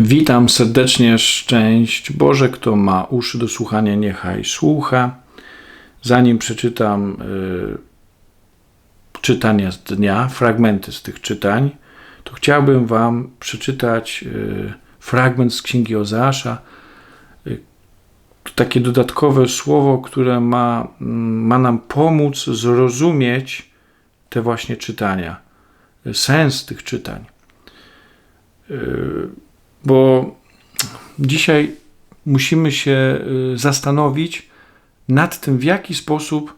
Witam serdecznie, szczęść Boże, kto ma uszy do słuchania, niechaj słucha. Zanim przeczytam y, czytania z dnia, fragmenty z tych czytań, to chciałbym Wam przeczytać y, fragment z Księgi Ozeasza. Y, takie dodatkowe słowo, które ma, mm, ma nam pomóc zrozumieć te właśnie czytania, y, sens tych czytań. Y, bo dzisiaj musimy się y, zastanowić nad tym, w jaki sposób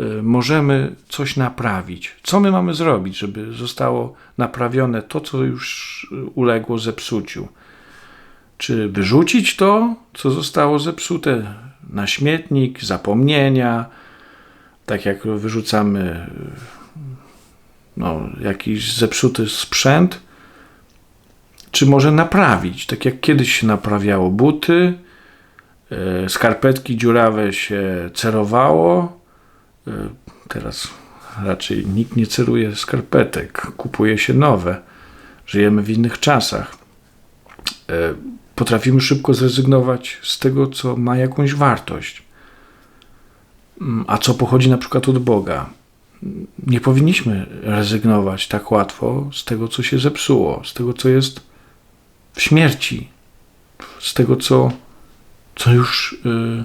y, możemy coś naprawić. Co my mamy zrobić, żeby zostało naprawione to, co już uległo zepsuciu? Czy wyrzucić to, co zostało zepsute na śmietnik, zapomnienia, tak jak wyrzucamy no, jakiś zepsuty sprzęt? Czy może naprawić, tak jak kiedyś się naprawiało buty, e, skarpetki dziurawe się cerowało. E, teraz raczej nikt nie ceruje skarpetek, kupuje się nowe. Żyjemy w innych czasach. E, potrafimy szybko zrezygnować z tego, co ma jakąś wartość, mm, a co pochodzi na przykład od Boga. Nie powinniśmy rezygnować tak łatwo z tego, co się zepsuło, z tego, co jest w śmierci, z tego, co, co już yy,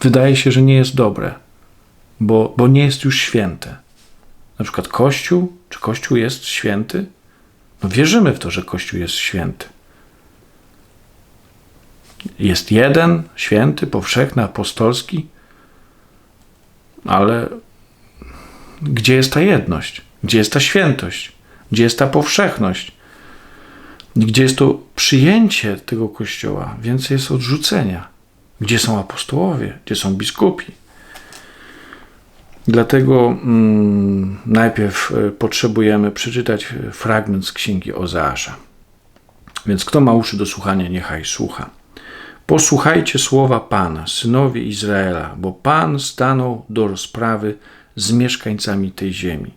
wydaje się, że nie jest dobre, bo, bo nie jest już święte. Na przykład Kościół, czy Kościół jest święty? No wierzymy w to, że Kościół jest święty. Jest jeden, święty, powszechny, apostolski, ale gdzie jest ta jedność? Gdzie jest ta świętość? Gdzie jest ta powszechność? Gdzie jest to przyjęcie tego kościoła, więcej jest odrzucenia. Gdzie są apostołowie, gdzie są biskupi. Dlatego mm, najpierw e, potrzebujemy przeczytać fragment z księgi Ozeasza. Więc kto ma uszy do słuchania, niechaj słucha. Posłuchajcie słowa Pana, synowie Izraela, bo Pan stanął do rozprawy z mieszkańcami tej ziemi.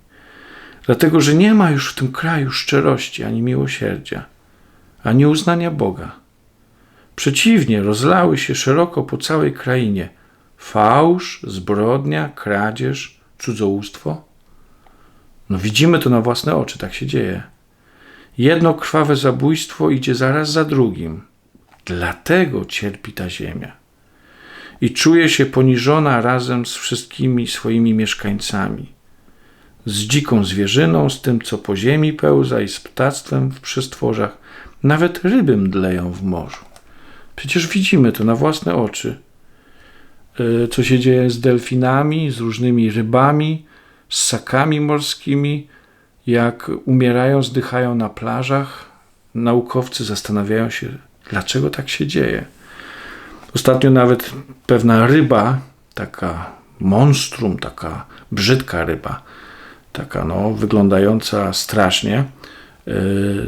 Dlatego, że nie ma już w tym kraju szczerości ani miłosierdzia ani uznania Boga. Przeciwnie, rozlały się szeroko po całej krainie fałsz, zbrodnia, kradzież, cudzołóstwo. No widzimy to na własne oczy, tak się dzieje. Jedno krwawe zabójstwo idzie zaraz za drugim. Dlatego cierpi ta ziemia. I czuje się poniżona razem z wszystkimi swoimi mieszkańcami. Z dziką zwierzyną, z tym, co po ziemi pełza i z ptactwem w przystworzach, nawet ryby mdleją w morzu. Przecież widzimy to na własne oczy. E, co się dzieje z delfinami, z różnymi rybami, z ssakami morskimi, jak umierają, zdychają na plażach. Naukowcy zastanawiają się, dlaczego tak się dzieje. Ostatnio nawet pewna ryba, taka monstrum, taka brzydka ryba, taka no, wyglądająca strasznie,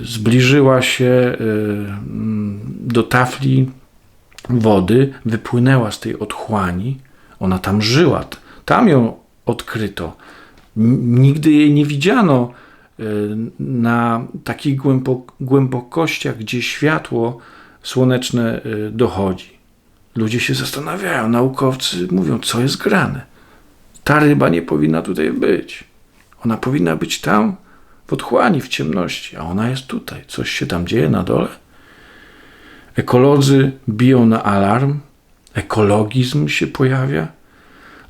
zbliżyła się e, do tafli wody, wypłynęła z tej otchłani, ona tam żyła, tam ją odkryto. Nigdy jej nie widziano e, na takich głębokościach, gdzie światło słoneczne dochodzi. Ludzie się zastanawiają, naukowcy mówią, co jest grane. Ta ryba nie powinna tutaj być. Ona powinna być tam, w otchłani, w ciemności, a ona jest tutaj. Coś się tam dzieje na dole. Ekolodzy biją na alarm, ekologizm się pojawia.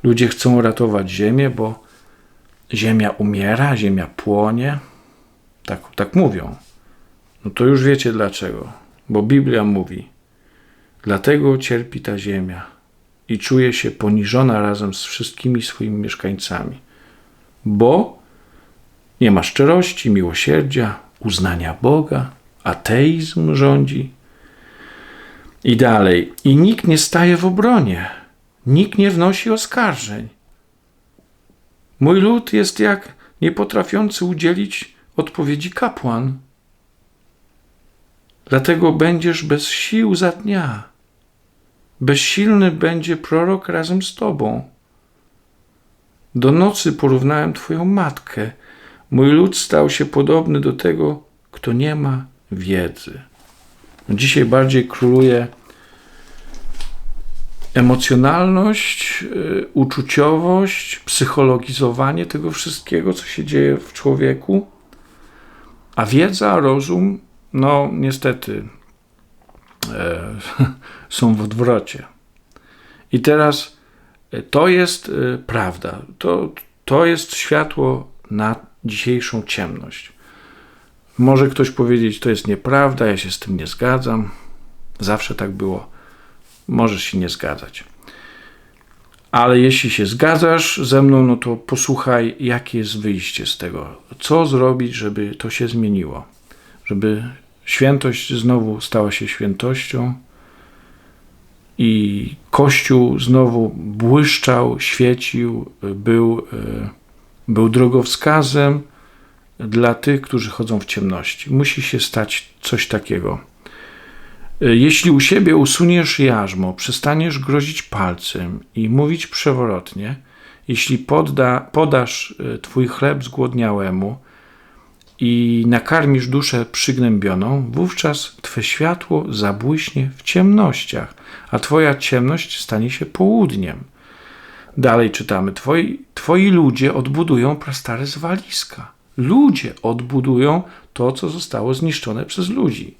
Ludzie chcą ratować Ziemię, bo Ziemia umiera, Ziemia płonie. Tak, tak mówią. No to już wiecie dlaczego. Bo Biblia mówi: Dlatego cierpi ta Ziemia i czuje się poniżona razem z wszystkimi swoimi mieszkańcami. Bo nie ma szczerości, miłosierdzia, uznania Boga, ateizm rządzi. I dalej. I nikt nie staje w obronie, nikt nie wnosi oskarżeń. Mój lud jest jak niepotrafiący udzielić odpowiedzi kapłan. Dlatego będziesz bez sił za dnia. Bezsilny będzie prorok razem z tobą. Do nocy porównałem Twoją matkę Mój lud stał się podobny do tego, kto nie ma wiedzy. Dzisiaj bardziej króluje emocjonalność, y, uczuciowość, psychologizowanie tego wszystkiego, co się dzieje w człowieku, a wiedza, rozum, no niestety e, są w odwrocie. I teraz e, to jest prawda. To, to jest światło na dzisiejszą ciemność. Może ktoś powiedzieć, to jest nieprawda, ja się z tym nie zgadzam. Zawsze tak było. Możesz się nie zgadzać. Ale jeśli się zgadzasz ze mną, no to posłuchaj, jakie jest wyjście z tego. Co zrobić, żeby to się zmieniło? Żeby świętość znowu stała się świętością i Kościół znowu błyszczał, świecił, był, e, był drogowskazem dla tych, którzy chodzą w ciemności. Musi się stać coś takiego. E, jeśli u siebie usuniesz jarzmo, przestaniesz grozić palcem i mówić przewrotnie, jeśli podda, podasz e, twój chleb zgłodniałemu i nakarmisz duszę przygnębioną, wówczas twe światło zabłyśnie w ciemnościach, a twoja ciemność stanie się południem. Dalej czytamy: Twoi, twoi ludzie odbudują prastare zwaliska. Ludzie odbudują to, co zostało zniszczone przez ludzi.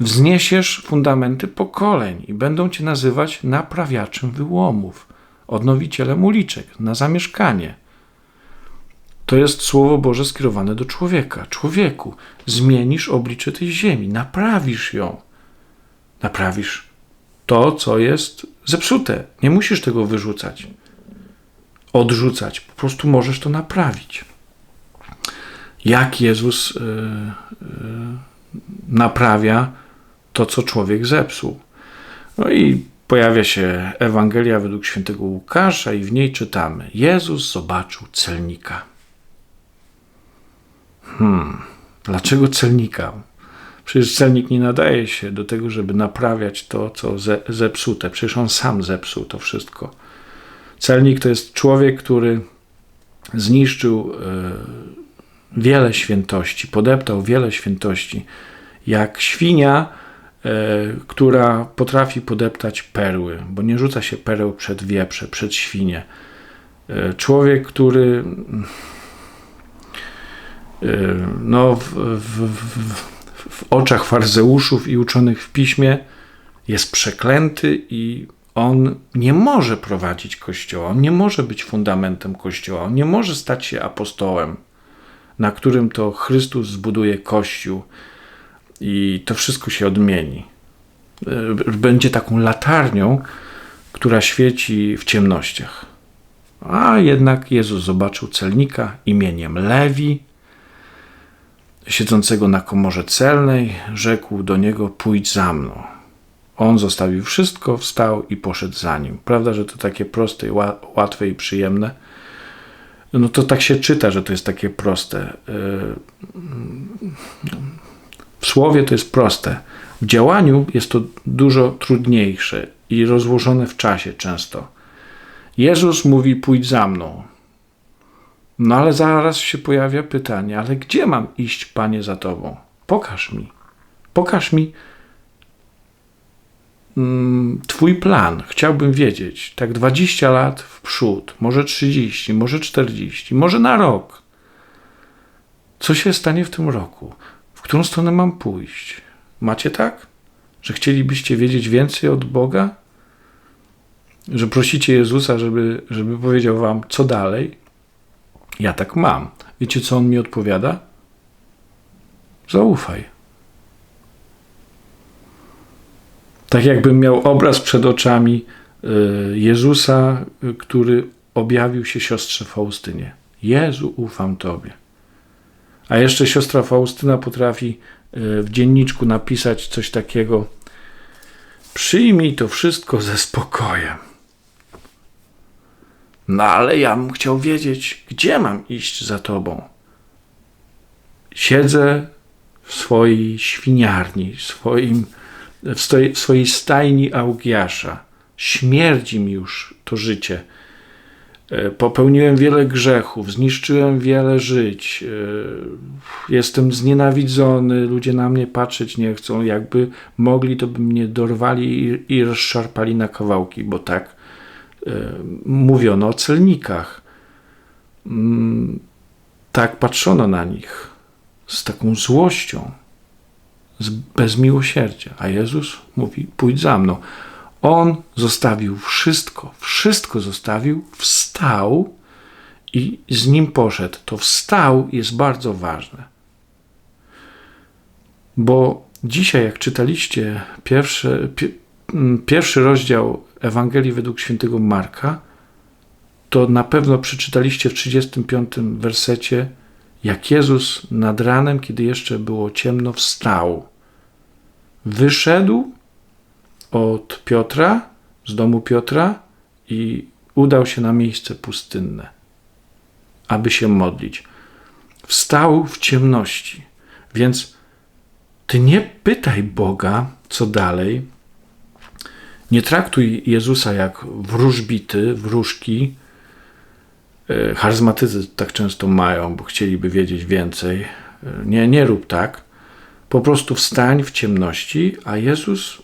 Wzniesiesz fundamenty pokoleń i będą cię nazywać naprawiaczem wyłomów, odnowicielem uliczek na zamieszkanie. To jest Słowo Boże skierowane do człowieka. Człowieku, zmienisz oblicze tej ziemi, naprawisz ją. Naprawisz to, co jest zepsute. Nie musisz tego wyrzucać, odrzucać. Po prostu możesz to naprawić. Jak Jezus yy, yy, naprawia to, co człowiek zepsuł. No i pojawia się Ewangelia według świętego Łukasza, i w niej czytamy: Jezus zobaczył celnika. Hmm, dlaczego celnika? Przecież celnik nie nadaje się do tego, żeby naprawiać to, co ze, zepsute. Przecież on sam zepsuł to wszystko. Celnik to jest człowiek, który zniszczył y, wiele świętości, podeptał wiele świętości, jak świnia E, która potrafi podeptać perły, bo nie rzuca się pereł przed wieprze, przed świnie. E, człowiek, który no, w, w, w, oczach farzeuszów i uczonych w piśmie jest przeklęty i on nie może prowadzić kościoła, on nie może być fundamentem kościoła, on nie może stać się apostołem, na którym to Chrystus zbuduje kościół i to wszystko się odmieni. E, będzie taką latarnią, która świeci w ciemnościach. A jednak Jezus zobaczył celnika imieniem Lewi, siedzącego na komorze celnej, rzekł do niego: Pójdź za mną. On zostawił wszystko, wstał i poszedł za nim. Prawda, że to takie proste, łatwe i przyjemne? No to tak się czyta, że to jest takie proste. E, w słowie to jest proste. W działaniu jest to dużo trudniejsze i rozłożone w czasie często. Jezus mówi: Pójdź za mną. No ale zaraz się pojawia pytanie: Ale gdzie mam iść, panie, za tobą? Pokaż mi. Pokaż mi mm, Twój plan. Chciałbym wiedzieć, tak 20 lat w przód, może 30, może 40, może na rok. Co się stanie w tym roku? którą stronę mam pójść? Macie tak? Że chcielibyście wiedzieć więcej od Boga? Że prosicie Jezusa, żeby, żeby powiedział wam, co dalej? Ja tak mam. Wiecie, co on mi odpowiada? Zaufaj. Tak jakbym miał obraz przed oczami y, Jezusa, y, który objawił się siostrze Faustynie. Jezu, ufam Tobie. A jeszcze siostra Faustyna potrafi e, w dzienniczku napisać coś takiego: Przyjmij to wszystko ze spokojem. No ale ja bym chciał wiedzieć, gdzie mam iść za tobą. Siedzę w swojej świniarni, w, swoim, w swojej stajni Augiasza. Śmierdzi mi już to życie. E, popełniłem wiele grzechów, zniszczyłem wiele żyć, e, jestem znienawidzony, ludzie na mnie patrzeć nie chcą. Jakby mogli, to by mnie dorwali i, i rozszarpali na kawałki, bo tak mówiono o celnikach. Mm, tak patrzono na nich z taką złością, bez miłosierdzia. A Jezus mówi: Pójdź za mną. On zostawił wszystko, wszystko zostawił, wstał i z nim poszedł. To wstał jest bardzo ważne. Bo dzisiaj, jak czytaliście pierwszy, pierwszy rozdział Ewangelii według świętego Marka, to na pewno przeczytaliście w 35 wersecie, jak Jezus nad ranem, kiedy jeszcze było ciemno, wstał. Wyszedł od Piotra, z domu Piotra i udał się na miejsce pustynne, aby się modlić. Wstał w ciemności, więc ty nie pytaj Boga, co dalej. Nie traktuj Jezusa jak wróżbity, wróżki. E, charyzmatycy tak często mają, bo chcieliby wiedzieć więcej. E, nie, nie rób tak. Po prostu wstań w ciemności, a Jezus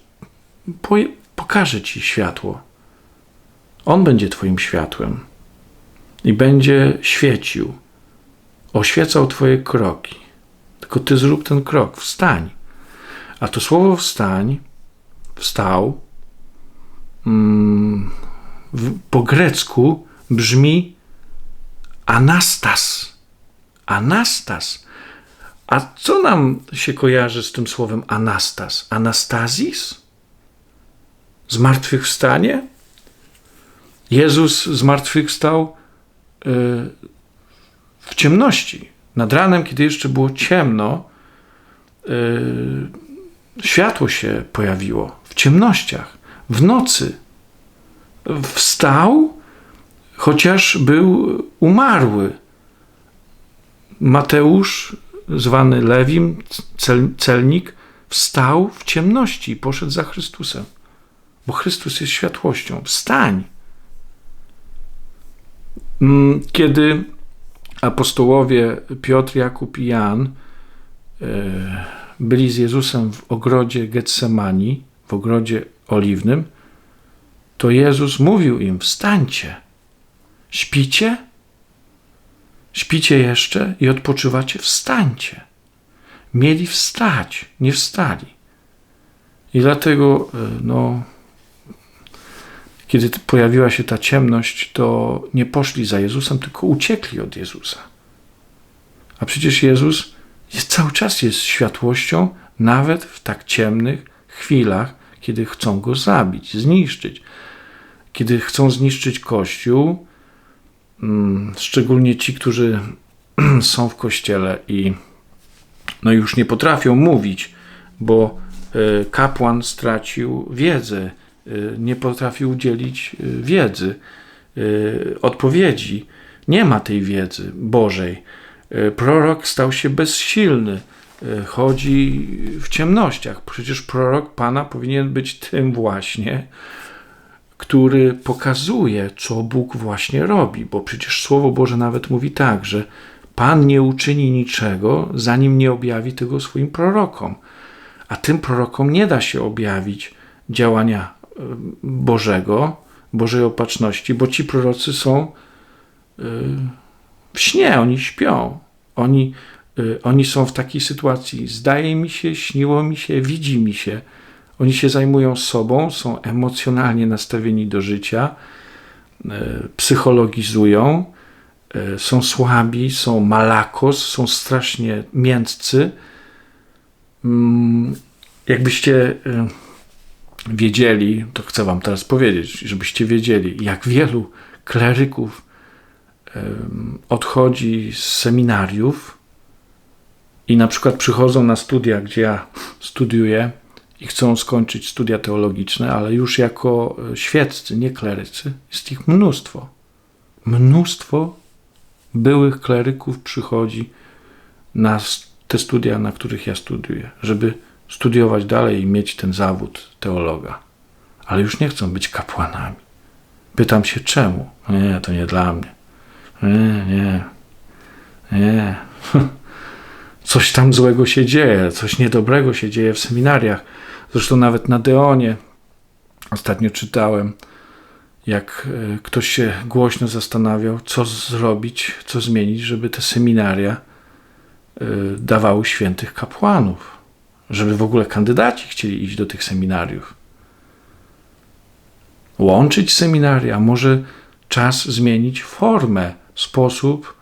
pokaże ci światło. On będzie Twoim światłem i będzie świecił, oświecał Twoje kroki. Tylko Ty zrób ten krok, wstań. A to słowo wstań, wstał, mm, w, po grecku brzmi anastas. Anastas. A co nam się kojarzy z tym słowem anastas? Anastazis? Zmartwychwstanie? Jezus zmartwychwstał y, w ciemności. Nad ranem, kiedy jeszcze było ciemno, y, światło się pojawiło w ciemnościach, w nocy. Wstał, chociaż był umarły. Mateusz, zwany Lewim, cel, celnik, wstał w ciemności i poszedł za Chrystusem bo Chrystus jest światłością. Wstań! Mm, kiedy apostołowie Piotr, Jakub i Jan e, byli z Jezusem w ogrodzie Getsemani, w ogrodzie oliwnym, to Jezus mówił im: Wstańcie, śpicie? Śpicie jeszcze i odpoczywacie? Wstańcie. Mieli wstać, nie wstali. I dlatego, e, no, kiedy pojawiła się ta ciemność, to nie poszli za Jezusem, tylko uciekli od Jezusa. A przecież Jezus jest, cały czas jest światłością, nawet w tak ciemnych chwilach, kiedy chcą go zabić, zniszczyć. Kiedy chcą zniszczyć Kościół, mm, szczególnie ci, którzy są w kościele i no już nie potrafią mówić, bo e, kapłan stracił wiedzę Y, nie potrafi udzielić y, wiedzy, odpowiedzi. Nie ma tej wiedzy Bożej. Prorok stał się bezsilny, chodzi w ciemnościach. Przecież prorok Pana powinien być tym właśnie, który pokazuje, co Bóg właśnie robi, bo przecież Słowo Boże nawet mówi tak, że Pan nie uczyni niczego, zanim nie objawi tego swoim prorokom. A tym prorokom nie da się objawić działania Bożego, Bożej opatrzności, bo ci prorocy są y, w śnie, oni śpią. Oni, oni są w takiej sytuacji, zdaje mi się, śniło mi się, widzi mi się. Oni się zajmują sobą, są emocjonalnie nastawieni do życia, y, psychologizują, są słabi, są malakos, są strasznie mięccy. Mm, jakbyście wiedzieli, to chcę Wam teraz powiedzieć, żebyście wiedzieli, jak wielu kleryków odchodzi z seminariów i na przykład przychodzą na studia, gdzie ja studiuję i chcą skończyć studia teologiczne, ale już jako e, świeccy, nie klerycy, jest ich mnóstwo. Mnóstwo byłych kleryków przychodzi na te studia, na których ja studiuję, żeby studiować dalej i mieć ten zawód teologa, ale już nie chcą być kapłanami. Pytam się czemu. Nie, to nie dla mnie. Nie, nie, nie. Coś tam złego się dzieje, coś niedobrego się dzieje w seminariach. Zresztą nawet na Deonie ostatnio czytałem, jak e, ktoś się głośno zastanawiał, co zrobić, co zmienić, żeby te seminaria e, dawały świętych kapłanów, żeby w ogóle kandydaci chcieli iść do tych seminariów. Łączyć seminaria, może czas zmienić formę, sposób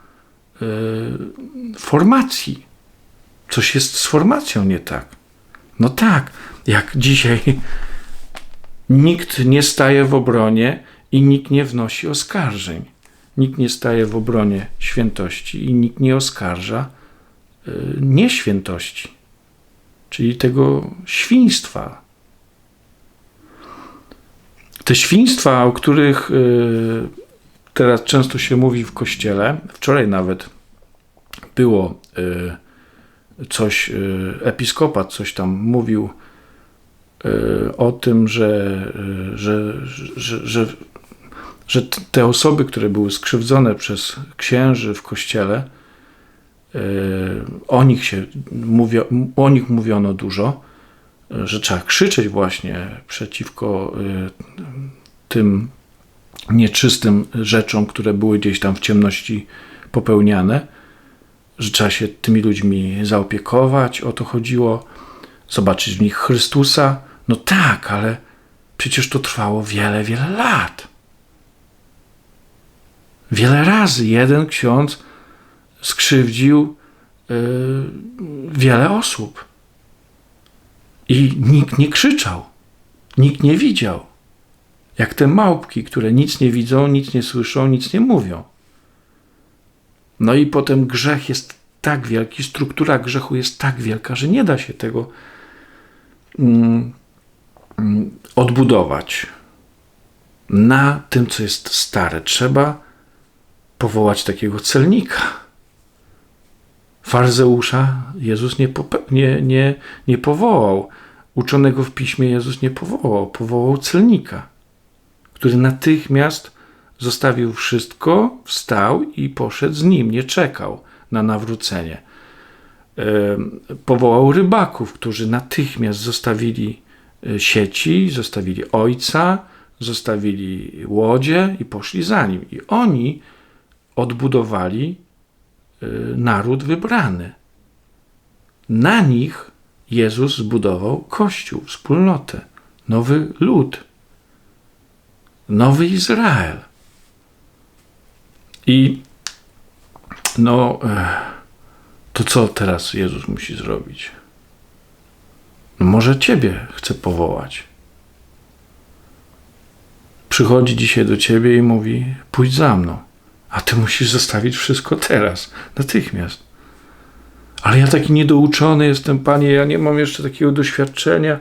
yy, formacji. Coś jest z formacją nie tak. No tak, jak dzisiaj nikt nie staje w obronie i nikt nie wnosi oskarżeń. Nikt nie staje w obronie świętości i nikt nie oskarża yy, nieświętości, czyli tego świństwa. Te świństwa, o których yy, teraz często się mówi w kościele, wczoraj nawet było yy, coś, yy, episkopat coś tam mówił o tym, że, że, że, że, że te osoby, które były skrzywdzone przez księży w kościele, o nich, się mówio, o nich mówiono dużo, że trzeba krzyczeć właśnie przeciwko tym nieczystym rzeczom, które były gdzieś tam w ciemności popełniane, że trzeba się tymi ludźmi zaopiekować, o to chodziło, zobaczyć w nich Chrystusa. No tak, ale przecież to trwało wiele, wiele lat. Wiele razy jeden ksiądz skrzywdził yy, wiele osób. I nikt nie krzyczał, nikt nie widział. Jak te małpki, które nic nie widzą, nic nie słyszą, nic nie mówią. No i potem grzech jest tak wielki, struktura grzechu jest tak wielka, że nie da się tego mm, mm, odbudować na tym, co jest stare. Trzeba powołać takiego celnika. Farzeusza Jezus nie, nie, nie, nie powołał. Uczonego w piśmie Jezus nie powołał. Powołał celnika który natychmiast zostawił wszystko, wstał i poszedł z nim, nie czekał na nawrócenie. Powołał rybaków, którzy natychmiast zostawili e, sieci, zostawili ojca, zostawili łodzie i poszli za nim. I oni odbudowali e, naród wybrany. Na nich Jezus zbudował Kościół, wspólnotę, nowy lud nowy Izrael. I no, e, to co teraz Jezus musi zrobić? No może Ciebie chce powołać. Przychodzi dzisiaj do Ciebie i mówi: Pójdź za mną. A Ty musisz zostawić wszystko teraz, natychmiast. Ale ja taki niedouczony jestem, Panie, ja nie mam jeszcze takiego doświadczenia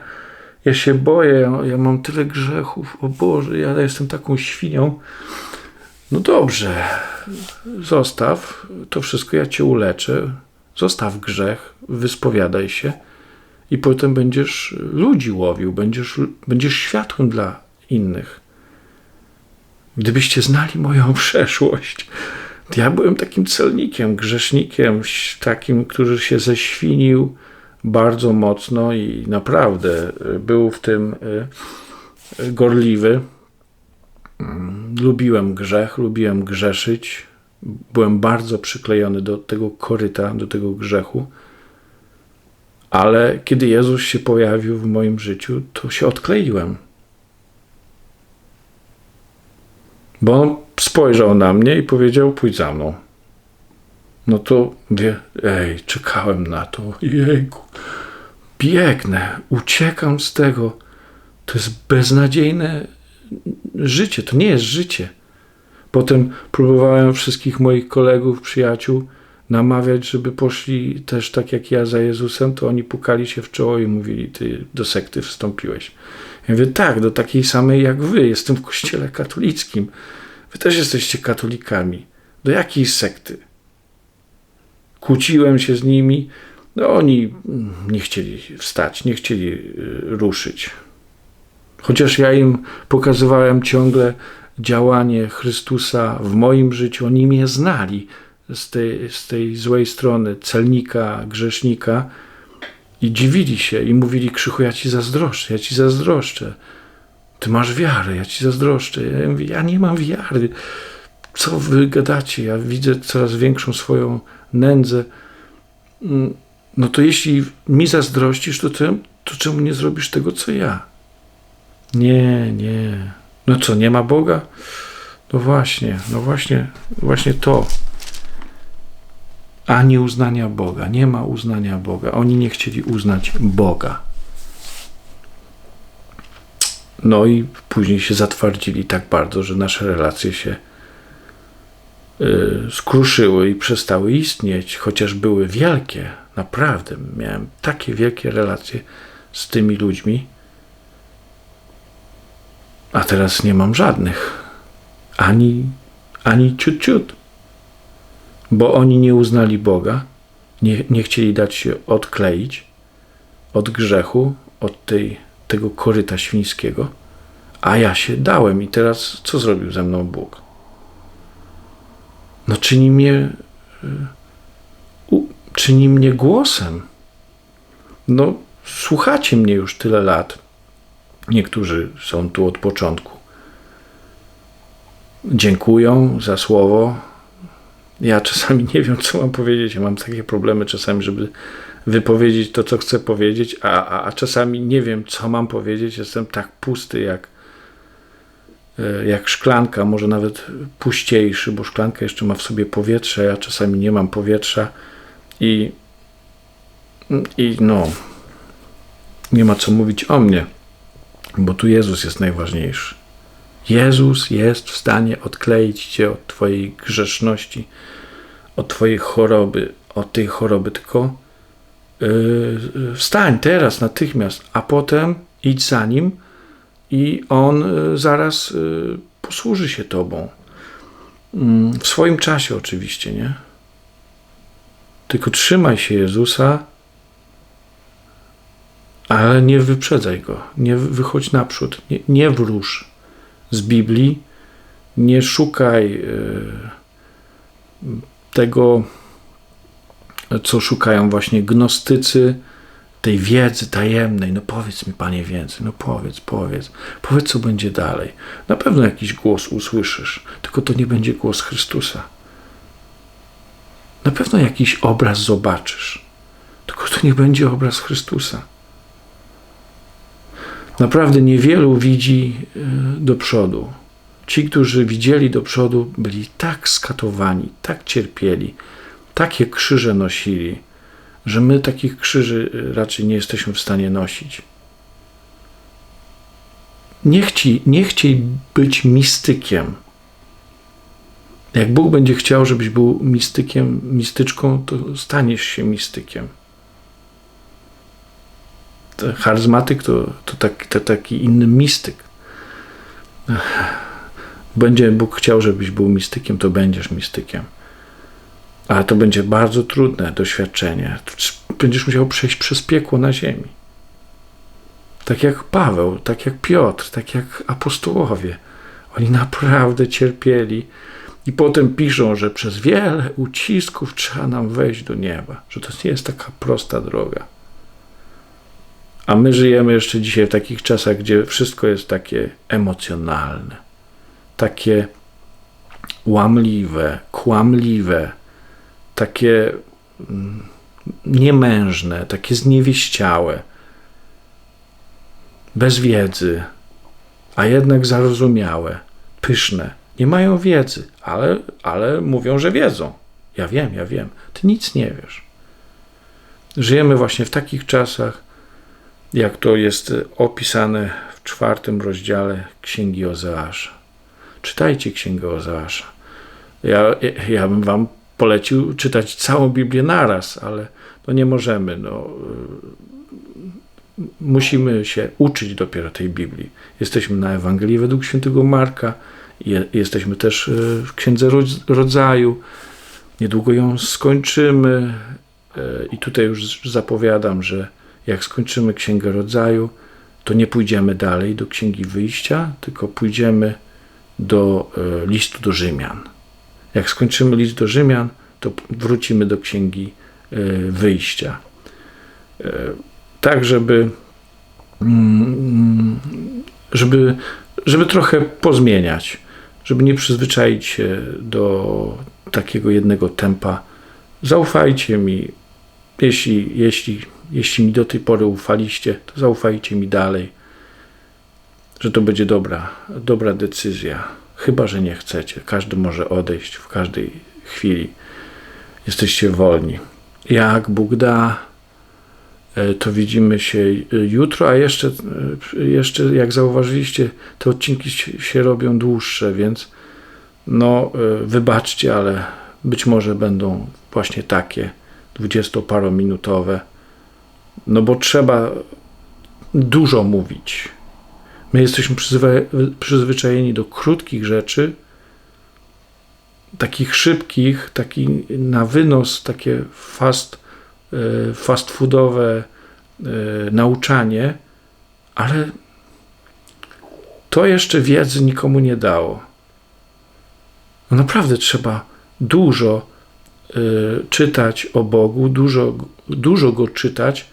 ja się boję, ja, ja mam tyle grzechów, o Boże, ja jestem taką świnią. No dobrze, zostaw to wszystko, ja cię uleczę. Zostaw grzech, wyspowiadaj się i potem będziesz ludzi łowił, będziesz, będziesz światłem dla innych. Gdybyście znali moją przeszłość, ja byłem takim celnikiem, grzesznikiem, takim, który się ześwinił, bardzo mocno i naprawdę był w tym y, gorliwy. Mm, lubiłem grzech, lubiłem grzeszyć. Byłem bardzo przyklejony do tego koryta, do tego grzechu. Ale kiedy Jezus się pojawił w moim życiu, to się odkleiłem. Bo on spojrzał na mnie i powiedział: Pójdź za mną no to wie, ej, czekałem na to, jejku, biegnę, uciekam z tego. To jest beznadziejne życie, to nie jest życie. Potem próbowałem wszystkich moich kolegów, przyjaciół namawiać, żeby poszli też tak jak ja za Jezusem, to oni pukali się w czoło i mówili, ty do sekty wstąpiłeś. Ja mówię, tak, do takiej samej jak wy, jestem w kościele katolickim. Wy też jesteście katolikami. Do jakiej sekty? kłóciłem się z nimi. No, oni nie chcieli wstać, nie chcieli y, ruszyć. Chociaż ja im pokazywałem ciągle, działanie Chrystusa w moim życiu. Oni mnie znali z tej, z tej złej strony, celnika, grzesznika i dziwili się i mówili, Krzychu, ja ci zazdroszczę, ja ci zazdroszczę. Ty masz wiarę, ja ci zazdroszczę. Ja mówię, ja nie mam wiary. Co wy gadacie? Ja widzę coraz większą swoją nędzę. Mm, no to jeśli mi zazdrościsz, to, to czemu nie zrobisz tego, co ja? Nie, nie. No co, nie ma Boga? No właśnie, no właśnie, właśnie to. Ani uznania Boga. Nie ma uznania Boga. Oni nie chcieli uznać Boga. No i później się zatwardzili tak bardzo, że nasze relacje się y, skruszyły i przestały istnieć, chociaż były wielkie. Naprawdę miałem takie wielkie relacje z tymi ludźmi, a teraz nie mam żadnych. Ani, ani ciut, ciut. Bo oni nie uznali Boga, nie, nie chcieli dać się odkleić od grzechu, od tej, tego koryta świńskiego, a ja się dałem. I teraz co zrobił ze mną Bóg? No, czyni mnie, u, czyni mnie głosem. No, słuchacie mnie już tyle lat Niektórzy są tu od początku. Dziękują za słowo. Ja czasami nie wiem, co mam powiedzieć. Ja mam takie problemy czasami, żeby wypowiedzieć to, co chcę powiedzieć, a, a, a czasami nie wiem, co mam powiedzieć. Jestem tak pusty, jak, e, jak szklanka, może nawet puściejszy, bo szklanka jeszcze ma w sobie powietrze. Ja czasami nie mam powietrza i, i no, nie ma co mówić o mnie bo tu Jezus jest najważniejszy. Jezus jest w stanie odkleić cię od Twojej grzeszności, od Twojej choroby, od tej choroby. Tylko yy, wstań teraz, natychmiast, a potem idź za nim i on yy, zaraz yy, posłuży się Tobą. Mm, w swoim czasie, oczywiście, nie? Tylko trzymaj się Jezusa ale nie wyprzedzaj go, nie wychodź naprzód, nie, nie wróż z Biblii, nie szukaj e, tego, co szukają właśnie gnostycy, tej wiedzy tajemnej. No powiedz mi, panie, więcej, no powiedz, powiedz, powiedz, co będzie dalej. Na pewno jakiś głos usłyszysz, tylko to nie będzie głos Chrystusa. Na pewno jakiś obraz zobaczysz, tylko to nie będzie obraz Chrystusa. Naprawdę niewielu widzi e, do przodu. Ci, którzy widzieli do przodu, byli tak skatowani, tak cierpieli, takie krzyże nosili, że my takich krzyży e, raczej nie jesteśmy w stanie nosić. Nie chciej, nie chciej być mistykiem. Jak Bóg będzie chciał, żebyś był mistykiem, mistyczką, to staniesz się mistykiem charyzmatyk to, to, taki, to taki inny mistyk. Będzie Bóg chciał, żebyś był mistykiem, to będziesz mistykiem. Ale to będzie bardzo trudne doświadczenie. Będziesz musiał przejść przez piekło na ziemi. Tak jak Paweł, tak jak Piotr, tak jak apostołowie. Oni naprawdę cierpieli i potem piszą, że przez wiele ucisków trzeba nam wejść do nieba, że to nie jest taka prosta droga. A my żyjemy jeszcze dzisiaj w takich czasach, gdzie wszystko jest takie emocjonalne, takie łamliwe, kłamliwe, takie mm, niemężne, takie zniewieściałe, bez wiedzy, a jednak zarozumiałe, pyszne. Nie mają wiedzy, ale, ale mówią, że wiedzą. Ja wiem, ja wiem. Ty nic nie wiesz. Żyjemy właśnie w takich czasach, jak to jest opisane w czwartym rozdziale Księgi Ozeasza. Czytajcie Księgę Ozeasza. Ja, ja bym wam polecił czytać całą Biblię naraz, ale no nie możemy. No, musimy się uczyć dopiero tej Biblii. Jesteśmy na Ewangelii według świętego Marka, jesteśmy też e, w Księdze Rodzaju. Niedługo ją skończymy e, i tutaj już zapowiadam, że jak skończymy Księgę Rodzaju, to nie pójdziemy dalej do Księgi Wyjścia, tylko pójdziemy do e, listu do Rzymian. Jak skończymy list do Rzymian, to wrócimy do księgi e, wyjścia. E, tak, żeby, mm, żeby, żeby trochę pozmieniać, żeby nie przyzwyczaić się do takiego jednego tempa. Zaufajcie mi, jeśli, jeśli, jeśli mi do tej pory ufaliście, to zaufajcie mi dalej, że to będzie dobra, dobra decyzja. Chyba, że nie chcecie. Każdy może odejść w każdej chwili. Jesteście wolni. Jak Bóg da, e, to widzimy się e, jutro, a jeszcze, e, jeszcze jak zauważyliście, te odcinki się robią dłuższe, więc no wybaczcie, ale być może będą właśnie takie dwudziestoparominutowe, no bo trzeba dużo mówić. My jesteśmy przyzwy- przyzwyczajeni do krótkich rzeczy, takich szybkich, taki na wynos, takie fast, e, fast foodowe e, nauczanie, ale to jeszcze wiedzy nikomu nie dało. No naprawdę trzeba dużo e, czytać o Bogu, dużo, dużo go czytać,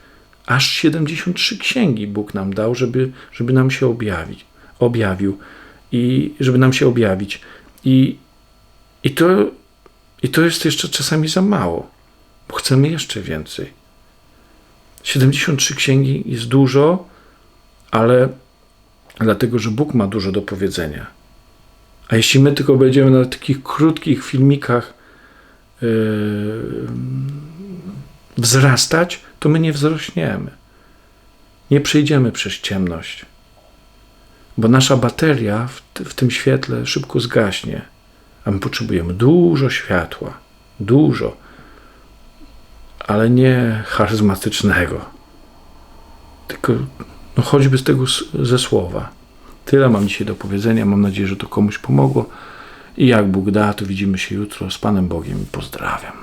aż 73 księgi Bóg nam dał, żeby, żeby nam się objawić, objawił i żeby nam się objawić. I, i, to, I to jest jeszcze czasami za mało, bo chcemy jeszcze więcej. 73 księgi jest dużo, ale dlatego, że Bóg ma dużo do powiedzenia. A jeśli my tylko będziemy na takich krótkich filmikach yy, wzrastać, to my nie wzrośniemy. Nie przejdziemy przez ciemność, bo nasza bateria w, w tym świetle szybko zgaśnie, a my potrzebujemy dużo światła, dużo, ale nie charyzmatycznego, tylko no choćby z tego ze słowa. Tyle mam dzisiaj do powiedzenia. Mam nadzieję, że to komuś pomogło. I jak Bóg da, to widzimy się jutro z Panem Bogiem pozdrawiam.